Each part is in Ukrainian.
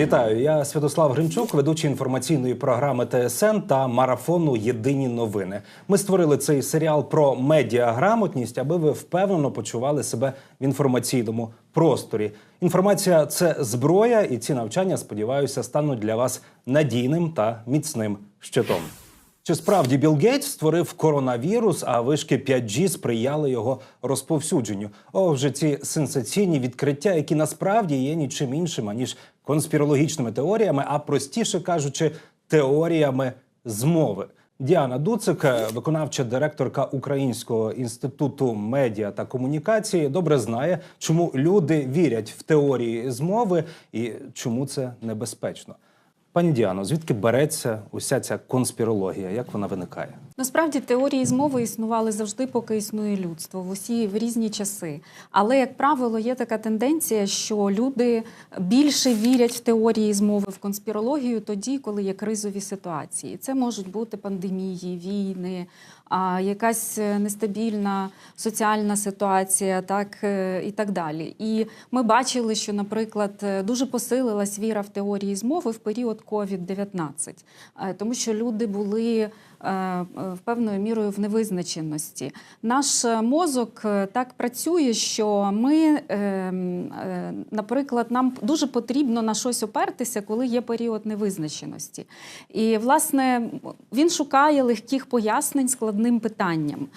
Вітаю, я Святослав Гринчук, ведучий інформаційної програми ТСН та марафону Єдині новини. Ми створили цей серіал про медіаграмотність, аби ви впевнено почували себе в інформаційному просторі. Інформація це зброя, і ці навчання, сподіваюся, стануть для вас надійним та міцним щитом. Чи справді Білл Гейтс створив коронавірус, а вишки 5G сприяли його розповсюдженню? О, вже ці сенсаційні відкриття, які насправді є нічим іншим, аніж конспірологічними теоріями, а простіше кажучи, теоріями змови. Діана Дуцик, виконавча директорка Українського інституту медіа та комунікації, добре знає, чому люди вірять в теорії змови і чому це небезпечно. Пані Діано, звідки береться уся ця конспірологія? Як вона виникає? Насправді теорії змови існували завжди, поки існує людство в усі в різні часи. Але, як правило, є така тенденція, що люди більше вірять в теорії змови в конспірологію тоді, коли є кризові ситуації. Це можуть бути пандемії, війни, якась нестабільна соціальна ситуація, так е, і так далі. І ми бачили, що, наприклад, е, дуже посилилась віра в теорії змови в період COVID-19, е, тому що люди були. Е, Певною мірою в невизначеності. Наш е, мозок е, так працює, що ми, е, м, е, наприклад, нам дуже потрібно на щось опертися, коли є період невизначеності. І, власне, він шукає легких пояснень складним питанням.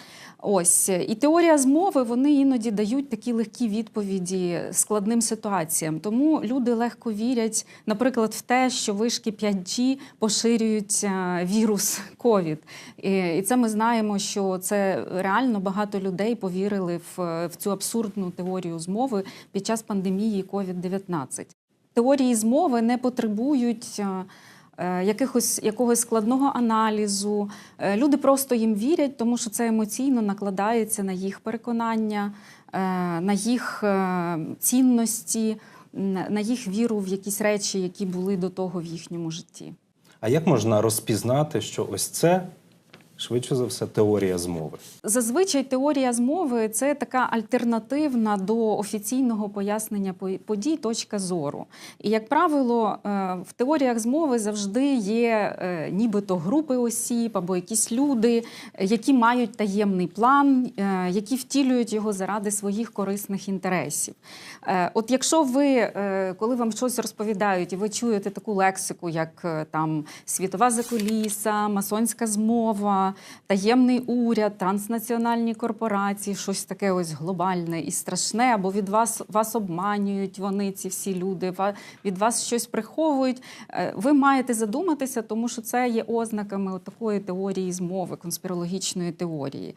Ось і теорія змови вони іноді дають такі легкі відповіді складним ситуаціям. Тому люди легко вірять, наприклад, в те, що вишки 5G поширюють е, вірус COVID. І, це ми знаємо, що це реально багато людей повірили в, в цю абсурдну теорію змови під час пандемії COVID-19. Теорії змови не потребують. Е, Якихось якогось складного аналізу. Е, Люди просто їм вірять, тому що це емоційно накладається на їх переконання, е, на їх цінності, на їх віру в якісь речі, які були до того в їхньому житті. А як можна розпізнати, що ось це швидше за все теорія змови? Зазвичай теорія змови це така альтернативна до офіційного пояснення по- подій точка зору. І, як правило, е, в теоріях змови завжди є е, нібито групи осіб або якісь люди, які мають таємний план, е, які втілюють його заради своїх корисних інтересів. От якщо ви, коли вам щось розповідають, і ви чуєте таку лексику, як там світова закуліса, масонська змова, таємний уряд, транснаціональні корпорації, щось таке ось глобальне і страшне, або від вас вас обманюють вони, ці всі люди, від вас щось приховують. е, Ви маєте задуматися, тому що це є ознаками такої теорії змови, конспірологічної теорії.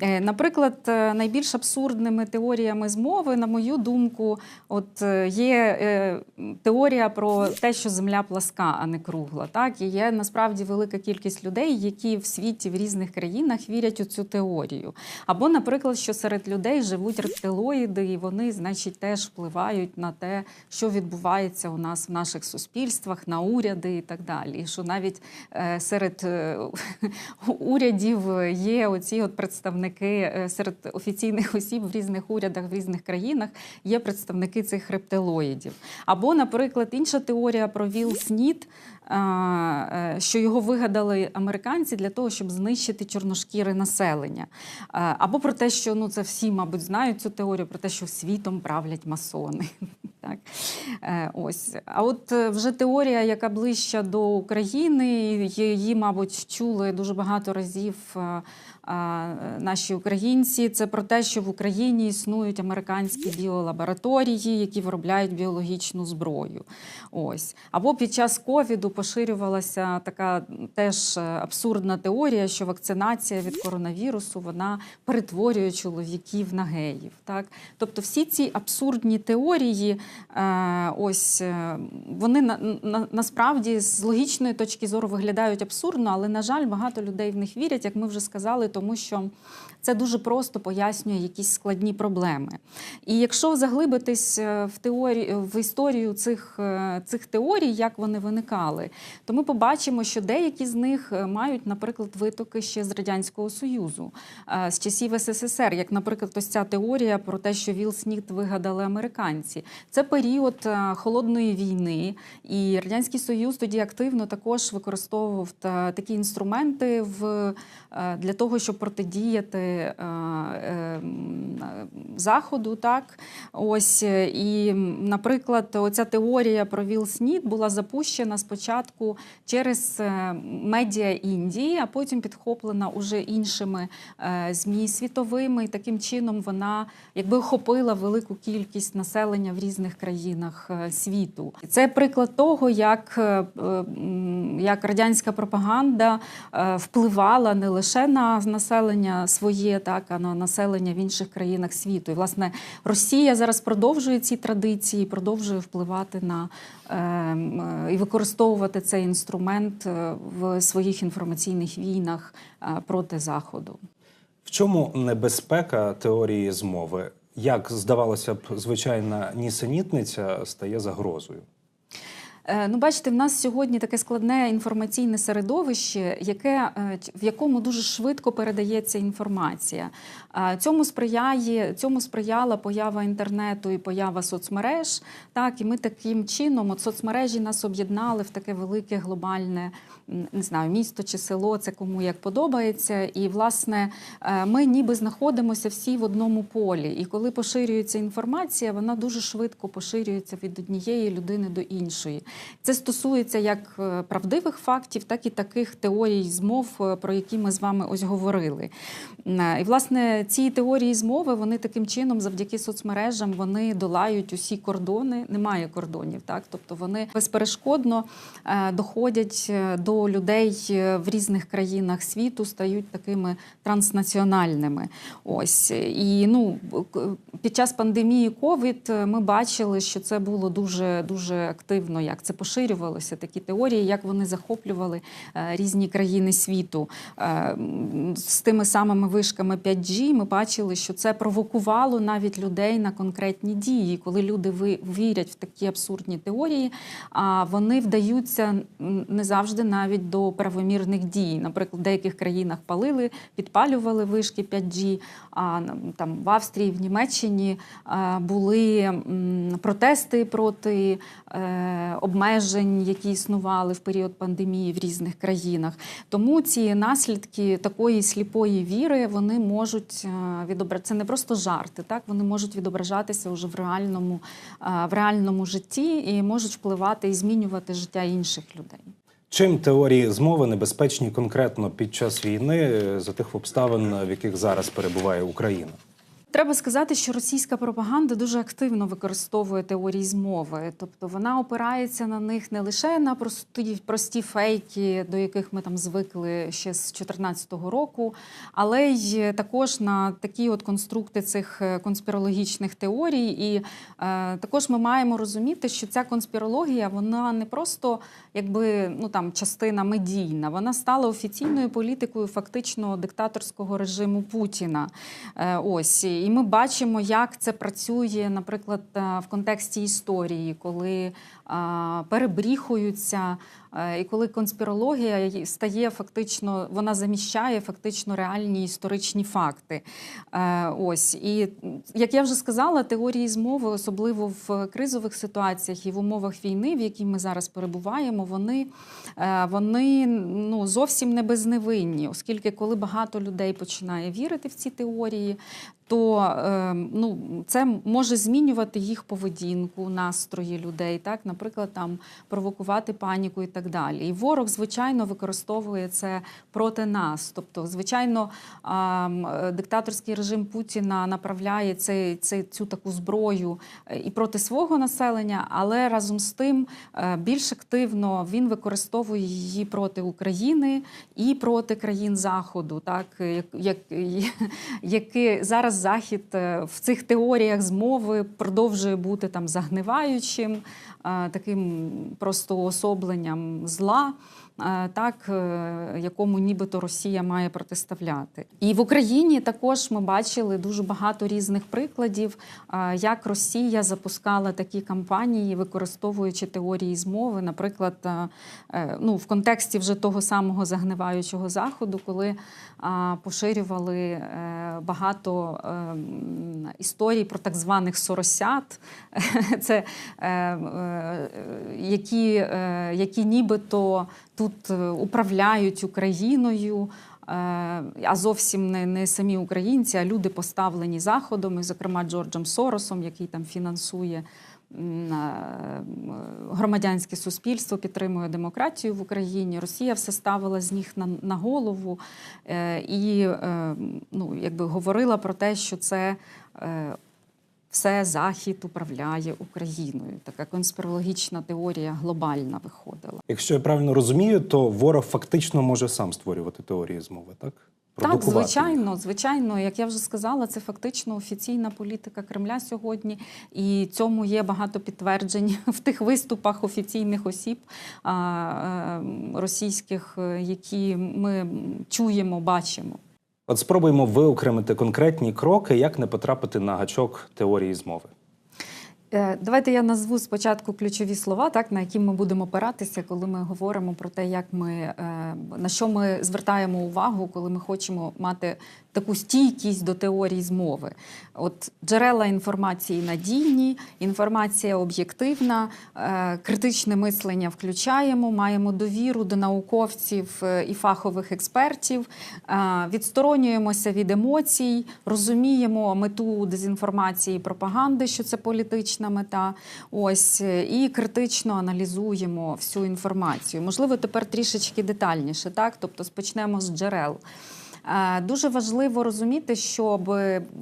Е, Наприклад, е, найбільш абсурдними теоріями змови, на мою думку, от є теорія про те, що земля пласка, а не кругла. Так і є насправді велика кількість людей, які в світі в різних країнах вірять у цю теорію. Або, наприклад, що серед людей живуть рептилоїди, і вони, значить, теж впливають на те, що відбувається у нас в наших суспільствах, на уряди і так далі. І що навіть е, серед е, урядів є оці от представники е, серед офіційних осіб в різних урядах в різних країнах є представники цих рептилоїдів. Або, наприклад, інша теорія про Віл Снід, що його вигадали американці для того, щоб знищити чорношкіре населення. Е, Або про те, що ну це всі, мабуть, знають цю теорію, про те, що світом правлять масони. Так. Е, Ось. А от е, вже теорія, яка ближча до України, її, мабуть, чули дуже багато разів е, е, наші українці. Це про те, що в Україні існують американські біолабораторії, які виробляють біологічну зброю. Ось. Або під час ковіду поширювалася така теж е, абсурдна теорія, що вакцинація від коронавірусу вона перетворює чоловіків на геїв. Так? Тобто всі ці абсурдні теорії, е, ось е, вони на, насправді з логічної точки зору виглядають абсурдно, але, на жаль, багато людей в них вірять, як ми вже сказали, тому що це дуже просто пояснює якісь складні проблеми. І якщо заглибитись е, в теорію в історію цих, е, цих теорій, як вони виникали, то ми побачимо, що деякі з них е, мають, наприклад, витоки ще з радянського союзу, з часів СССР, як, наприклад, ось ця теорія про те, що Вілл Сміт вигадали американці. Це період холодної війни, і радянський союз тоді активно також використовував такі інструменти в для того, щоб протидіяти е, е, заходу. Так ось е, і, наприклад, оця теорія про Вілл Сміт була запущена спочатку через е, медіа Індії, а потім підхоплена уже іншими е, змі світовими. І таким чином вона якби охопила велику кількість населення в різних країнах е, світу. Це приклад того, як, е, як радянська пропаганда е, впливала не лише на населення своє, так а на населення в інших країнах світу. І власне Росія зараз продовжує ці традиції, продовжує впливати на е, е, і використовувати цей інструмент е, в своїх інформаційних війнах е, проти заходу. В чому небезпека теорії змови? Як здавалося б, звичайна нісенітниця стає загрозою? Е, Ну, бачите, в нас сьогодні таке складне інформаційне середовище, яке, е, в якому дуже швидко передається інформація. Е, Цьому сприяє, цьому сприяла поява інтернету і поява соцмереж. Так, і ми таким чином, от соцмережі нас об'єднали в таке велике глобальне не знаю, місто чи село, це кому як подобається. І, власне, ми ніби знаходимося всі в одному полі. І коли поширюється інформація, вона дуже швидко поширюється від однієї людини до іншої. Це стосується як е, правдивих фактів, так і таких теорій змов, е, про які ми з вами ось говорили. Е, І, власне, ці теорії змови вони таким чином, завдяки соцмережам, вони долають усі кордони. Немає кордонів, так тобто вони безперешкодно доходять до людей в різних країнах світу, стають такими транснаціональними. Ось і ну під час пандемії ковід ми бачили, що це було дуже дуже активно. Як це поширювалося, такі теорії, як вони захоплювали е, різні країни світу Е, з тими самими вишками 5G Ми бачили, що це провокувало навіть людей на конкретні дії, коли люди вірять в такі абсурдні теорії, а вони вдаються не завжди навіть до правомірних дій. Наприклад, в деяких країнах палили, підпалювали вишки 5G, а там в Австрії, в Німеччині е, були протести проти е, обмежень, які існували в період пандемії в різних країнах. Тому ці наслідки такої сліпої віри вони можуть відображати. Це не просто жарти, так вони можуть відображатися вже в реальному, е, в реальному житті і можуть впливати і змінювати життя інших людей. Чим теорії змови небезпечні конкретно під час війни е, за тих обставин, в яких зараз перебуває Україна? Треба сказати, що російська пропаганда дуже активно використовує теорії змови, тобто вона опирається на них не лише на прості, прості фейки, до яких ми там звикли ще з 2014 року, але й також на такі от конструкти цих е, конспірологічних теорій. І е, також ми маємо розуміти, що ця конспірологія вона не просто якби ну там частина медійна, вона стала офіційною політикою фактично диктаторського режиму Путіна. Е, Ось і ми бачимо, як це працює, наприклад, е, в контексті історії, коли перебріхуються, е, і коли конспірологія стає фактично, вона заміщає фактично реальні історичні факти. Е, Ось. І як я вже сказала, теорії змови, особливо в кризових ситуаціях і в умовах війни, в якій ми зараз перебуваємо, вони, е, вони ну, зовсім не безневинні, оскільки коли багато людей починає вірити в ці теорії, то е, ну, це може змінювати їх поведінку, настрої людей, так, наприклад, там провокувати паніку і так далі. І ворог, звичайно, використовує це проти нас. Тобто, звичайно, е, диктаторський режим Путіна направляє цю таку зброю е, і проти свого населення, але разом з тим е, більш активно він використовує її проти України і проти країн Заходу, так як, як, які зараз захід в цих теоріях змови продовжує бути там загниваючим, таким просто особленням зла. Е, Так, е, якому нібито Росія має протиставляти, і в Україні також ми бачили дуже багато різних прикладів, е, як Росія запускала такі кампанії, використовуючи теорії змови, наприклад, ну в контексті вже того самого загниваючого заходу, коли поширювали багато е, історій про так званих соросят, це які, які нібито тут е, управляють Україною. е, А зовсім не, не самі українці, а люди поставлені заходом, і, зокрема Джорджем Соросом, який там фінансує е, громадянське суспільство, підтримує демократію в Україні. Росія все ставила з них на, на голову і ну, якби говорила про те, що це. Все Захід управляє Україною. Така конспірологічна теорія глобальна виходила. Якщо я правильно розумію, то ворог фактично може сам створювати теорії змови, так? Так, звичайно, звичайно, як я вже сказала, це фактично офіційна політика Кремля сьогодні, і цьому є багато підтверджень в тих виступах офіційних осіб російських, е, які ми чуємо, бачимо. От спробуємо виокремити конкретні кроки, як не потрапити на гачок теорії змови. Е, Давайте я назву спочатку ключові слова, так на які ми будемо опиратися, коли ми говоримо про те, як ми е, на що ми звертаємо увагу, коли ми хочемо мати таку стійкість до теорії змови. От джерела інформації надійні, інформація об'єктивна, е, критичне мислення включаємо, маємо довіру до науковців і фахових експертів, відсторонюємося від емоцій, розуміємо мету дезінформації і пропаганди, що це політична мета. Ось е, і критично аналізуємо всю інформацію. Можливо, тепер трішечки детальніше, так тобто спочнемо з джерел. Е, Дуже важливо розуміти, щоб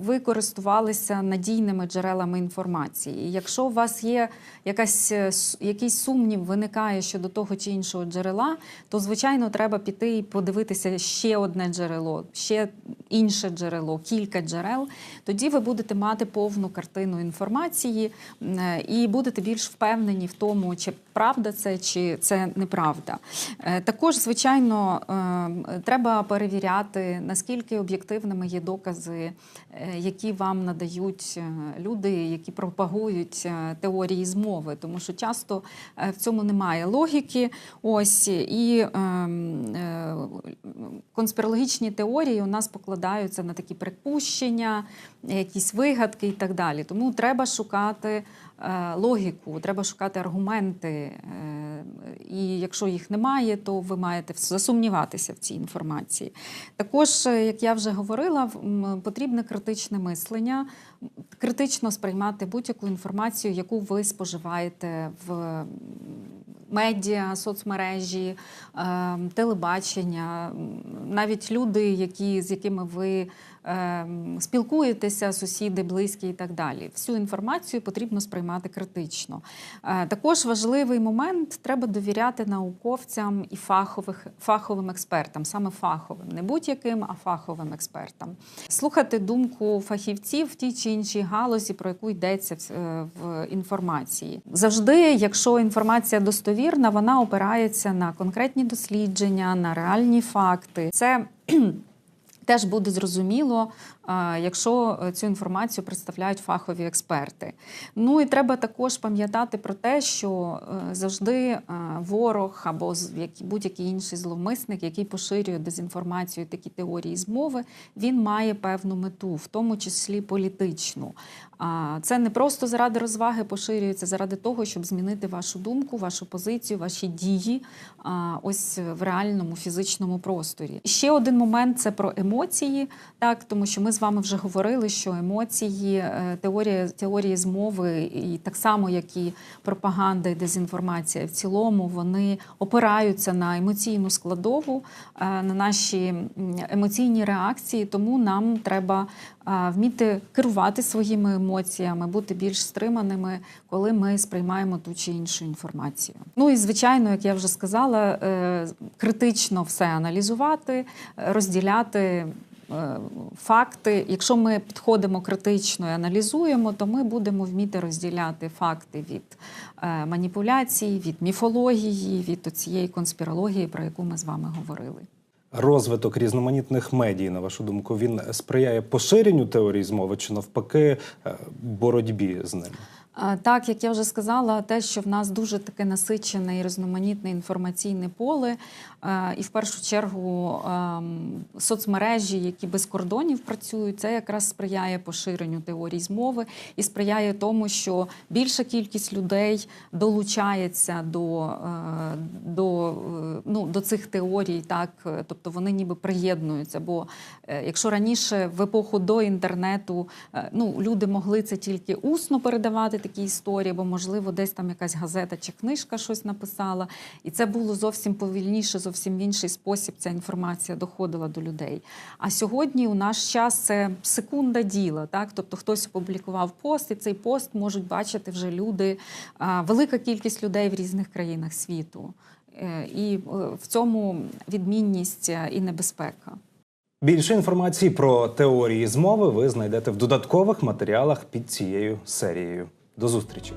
ви користувалися надійними джерелами інформації. Якщо у вас є якась, е, якийсь сумнів виникає щодо того чи іншого джерела, то звичайно треба піти і подивитися ще одне джерело, ще інше джерело, кілька джерел. Тоді ви будете мати повну картину інформації і будете більш впевнені в тому, чи правда це, чи це неправда. Е, Також, звичайно, е, треба перевіряти, наскільки об'єктивними є докази, е, які вам надають е, люди, які пропагують теорії змови, тому що часто в цьому немає логіки. Ось і ем, конспірологічні теорії у нас покладаються на такі припущення, якісь вигадки і так далі. Тому треба шукати е, логіку, треба шукати аргументи. е, І якщо їх немає, то ви маєте засумніватися в цій інформації. Також, е, як я вже говорила, потрібне критичне мислення, критично сприймати будь-яку інформацію, яку ви споживаєте в медіа, соцмережі, е, телебачення, навіть люди, які, з якими ви е, спілкуєтеся, сусіди, близькі і так далі. Всю інформацію потрібно сприймати критично. Е, Також важливий момент треба довіряти науковцям і фахових, фаховим експертам, саме фаховим, не будь-яким, а фаховим експертам. Слухати думку фахівців в тій чи іншій галузі, про яку йдеться в, інформації. Завжди, якщо інформація достовірна, вона опирається на конкретні дослідження, на реальні факти. Це Теж буде зрозуміло, якщо е, цю інформацію представляють фахові експерти. Ну і треба також пам'ятати про те, що е, завжди е, ворог або будь-який інший зловмисник, який поширює дезінформацію, такі теорії змови, він має певну мету, в тому числі політичну. Це не просто заради розваги поширюється, заради того, щоб змінити вашу думку, вашу позицію, ваші дії ось в реальному фізичному просторі. Ще один момент це про емоції, так тому що ми з вами вже говорили, що емоції, е, теорія теорії змови, і так само, як і пропаганда і дезінформація в цілому, вони опираються на емоційну складову, е, на наші емоційні реакції. Тому нам треба е, вміти керувати своїми емоціями, бути більш стриманими, коли ми сприймаємо ту чи іншу інформацію. Ну і звичайно, як я вже сказала, е, критично все аналізувати, розділяти е, факти. Якщо ми підходимо критично і аналізуємо, то ми будемо вміти розділяти факти від е, маніпуляцій, від міфології, від цієї конспірології, про яку ми з вами говорили. Розвиток різноманітних медій, на вашу думку, він сприяє поширенню теорії змови чи навпаки е, боротьбі з ними? Так, як я вже сказала, те, що в нас дуже таке насичене і різноманітне інформаційне поле, е, і в першу чергу ем, соцмережі, які без кордонів працюють, це якраз сприяє поширенню теорій змови і сприяє тому, що більша кількість людей долучається до, е, до, е, ну, до цих теорій, так, тобто вони ніби приєднуються. Бо якщо раніше в епоху до інтернету ну, люди могли це тільки усно передавати такі історії, бо, можливо, десь там якась газета чи книжка щось написала. І це було зовсім повільніше, зовсім в інший спосіб ця інформація доходила до людей. А сьогодні у наш час це секунда діла. Так? Тобто хтось опублікував пост, і цей пост можуть бачити вже люди, велика кількість людей в різних країнах світу. Е, І е, в цьому відмінність е, і небезпека. Більше інформації про теорії змови ви знайдете в додаткових матеріалах під цією серією. До зустрічі!